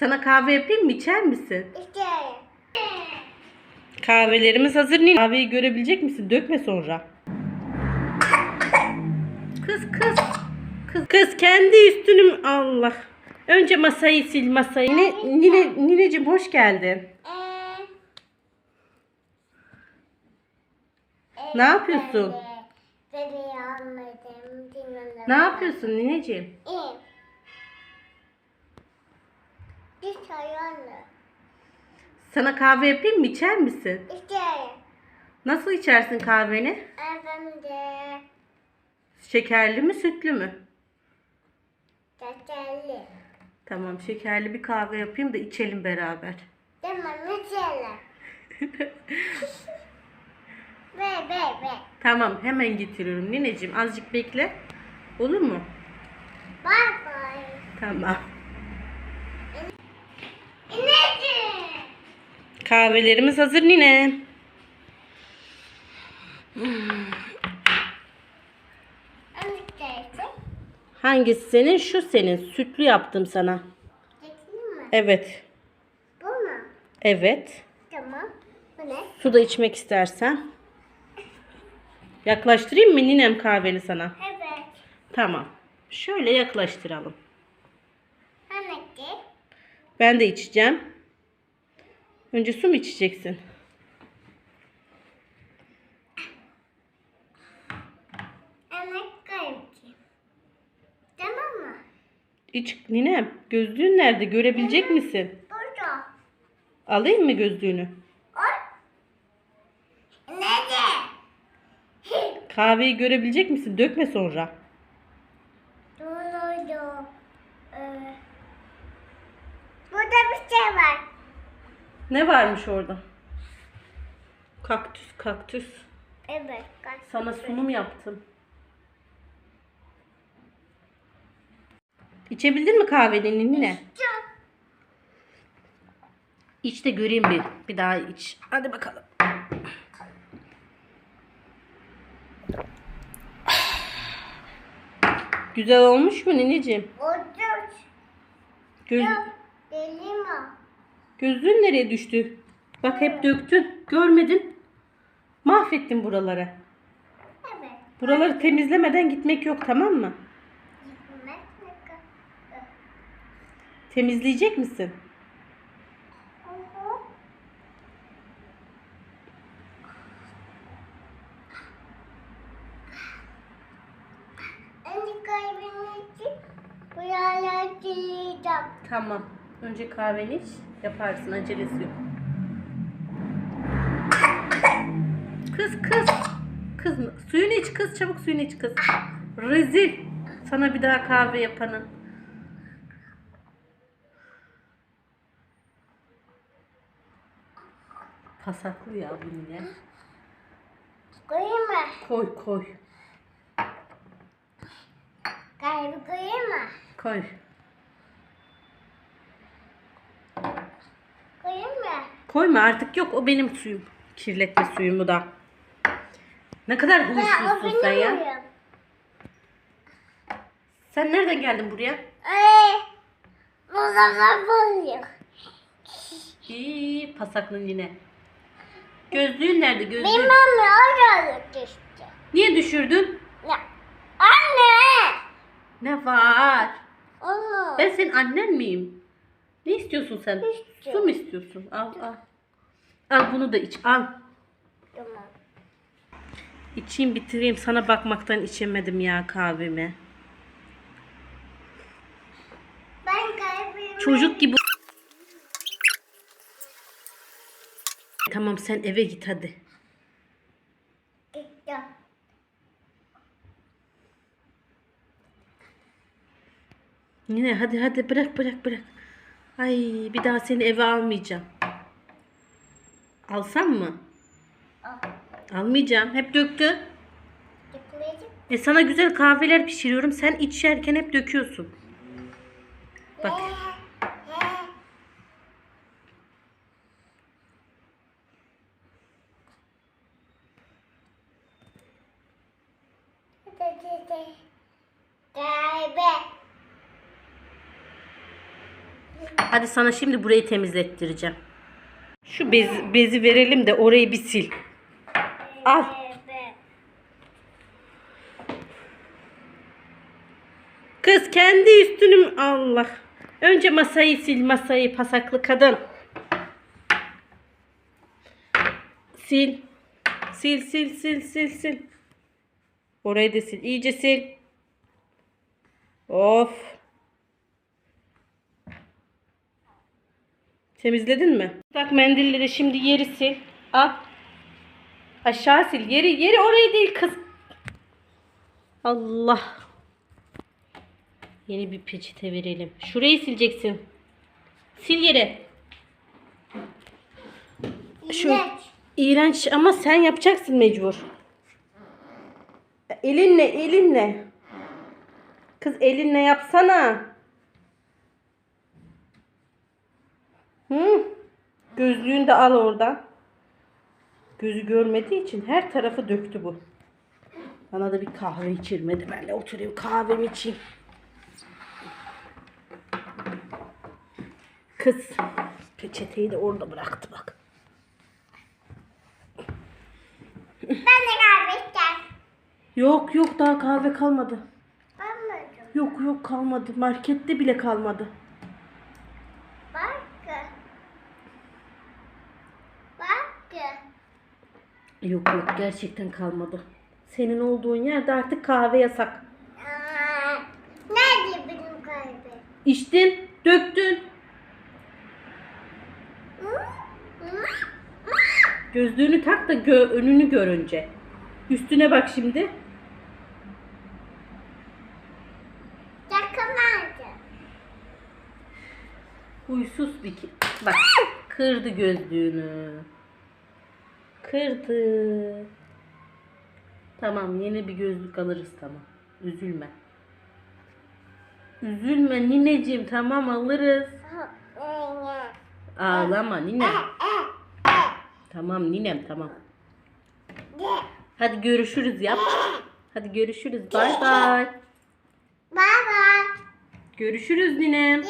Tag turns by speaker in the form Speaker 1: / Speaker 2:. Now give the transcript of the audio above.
Speaker 1: Sana kahve yapayım mı? İçer misin?
Speaker 2: İsterim.
Speaker 1: Kahvelerimiz hazır. Nil. Kahveyi görebilecek misin? Dökme sonra. Kız kız. Kız, kız kendi üstünü mü- Allah. Önce masayı sil masayı. Nine, Nine, Nineciğim hoş geldin. Ne yapıyorsun? Ne yapıyorsun Nineciğim?
Speaker 2: Çayonlu.
Speaker 1: Sana kahve yapayım mı? İçer misin?
Speaker 2: İsterim.
Speaker 1: Nasıl içersin kahveni?
Speaker 2: Efendim.
Speaker 1: Şekerli mi sütlü mü?
Speaker 2: Teselli.
Speaker 1: Tamam şekerli bir kahve yapayım da içelim beraber.
Speaker 2: Tamam mesela. Ver ver ver.
Speaker 1: Tamam hemen getiriyorum Nineciğim azıcık bekle. Olur mu?
Speaker 2: Bye bye.
Speaker 1: Tamam. Kahvelerimiz hazır Nine. Hangisi senin? Şu senin. Sütlü yaptım sana. Evet.
Speaker 2: Bu mu?
Speaker 1: Evet.
Speaker 2: Tamam. Bu ne?
Speaker 1: Su da içmek istersen. Yaklaştırayım mı ninem kahveni sana?
Speaker 2: Evet.
Speaker 1: Tamam. Şöyle yaklaştıralım. Ben de içeceğim. Önce su mu içeceksin?
Speaker 2: Emek kayıpçı. Tamam mı?
Speaker 1: İç ninem. Gözlüğün nerede? Görebilecek misin?
Speaker 2: Burada.
Speaker 1: Alayım mı gözlüğünü?
Speaker 2: Nerede?
Speaker 1: Kahveyi görebilecek misin? Dökme sonra.
Speaker 2: Ee, burada bir şey var.
Speaker 1: Ne varmış orada? Kaktüs, kaktüs.
Speaker 2: Evet. kaç-
Speaker 1: Sana sunum yaptım. İçebildin mi kahveni nine?
Speaker 2: Çok.
Speaker 1: İç de göreyim bir. Bir daha iç. Hadi bakalım. Güzel olmuş mu nineciğim?
Speaker 2: Otur.
Speaker 1: Göz? Gözlüğün nereye düştü? Bak hep döktün. Görmedin. Mahvettin buraları.
Speaker 2: Evet.
Speaker 1: Buraları temizlemeden gitmek yok tamam mı?
Speaker 2: Gitmek?
Speaker 1: Temizleyecek misin? Tamam. Önce kahveni iç. Yaparsın. Acelesi yok. Kız kız. Kız suyunu iç kız. Çabuk suyunu iç kız. Rezil. Sana bir daha kahve yapanın. Pasaklı ya bu yine.
Speaker 2: Koyayım mı?
Speaker 1: Koy koy.
Speaker 2: Kaybı koyayım mı?
Speaker 1: Koy.
Speaker 2: Koyayım mı?
Speaker 1: Koyma artık yok. O benim suyum. Kirletme suyumu da. Ne kadar huysuzsun sen
Speaker 2: benim
Speaker 1: ya. Sen nereden geldin buraya?
Speaker 2: Ee, bu zaman bozuyor.
Speaker 1: İyi pasaklın yine. Gözlüğün nerede gözlüğün?
Speaker 2: Bilmem ne oraya düştü.
Speaker 1: Niye düşürdün?
Speaker 2: Ya, anne!
Speaker 1: Ne var?
Speaker 2: Onu.
Speaker 1: Ben senin annen miyim? Ne istiyorsun sen? Su mu istiyorsun? Al al. Al bunu da iç al.
Speaker 2: Tamam.
Speaker 1: İçeyim bitireyim. Sana bakmaktan içemedim ya kahvemi.
Speaker 2: Ben kaybım.
Speaker 1: Çocuk gibi. Tamam sen eve git hadi.
Speaker 2: Gittim.
Speaker 1: Yine hadi hadi bırak bırak bırak. Ay bir daha seni eve almayacağım. Alsam mı?
Speaker 2: Al.
Speaker 1: Almayacağım. Hep döktü. E sana güzel kahveler pişiriyorum. Sen içerken hep döküyorsun. Bak. Hadi sana şimdi burayı temizlettireceğim. Şu bez, bezi verelim de orayı bir sil. Al. Kız kendi üstünü Allah. Önce masayı sil masayı pasaklı kadın. Sil. Sil sil sil sil sil. Orayı da sil. İyice sil. Of. Temizledin mi? Bak mendille de şimdi yeri sil. Al. Aşağı sil. Yeri yeri orayı değil kız. Allah. Yeni bir peçete verelim. Şurayı sileceksin. Sil yere. Şu
Speaker 2: İğrenç.
Speaker 1: iğrenç ama sen yapacaksın mecbur. Elinle elinle. Kız elinle yapsana. Hı? Gözlüğünü de al oradan. Gözü görmediği için her tarafı döktü bu. Bana da bir kahve içirmedi. Ben de oturayım kahvemi içeyim. Kız peçeteyi de orada bıraktı bak.
Speaker 2: Ben de kahve içeceğim.
Speaker 1: Yok yok daha kahve kalmadı.
Speaker 2: Mi?
Speaker 1: Yok yok kalmadı. Markette bile kalmadı.
Speaker 2: Bak. Bak.
Speaker 1: Yok yok gerçekten kalmadı. Senin olduğun yerde artık kahve yasak.
Speaker 2: Aa, Nerede benim kahve?
Speaker 1: İçtin, döktün. Gözlüğünü tak da gö- önünü görünce. Üstüne bak şimdi.
Speaker 2: Yakaladı.
Speaker 1: Huysuz bir ki. Bak kırdı gözlüğünü. Kırdı. Tamam yeni bir gözlük alırız tamam. Üzülme. Üzülme nineciğim tamam alırız. Ağlama ninem. Tamam ninem tamam. Hadi görüşürüz yap. Hadi görüşürüz. Bay bay.
Speaker 2: Bye bye.
Speaker 1: Görüşürüz ninem.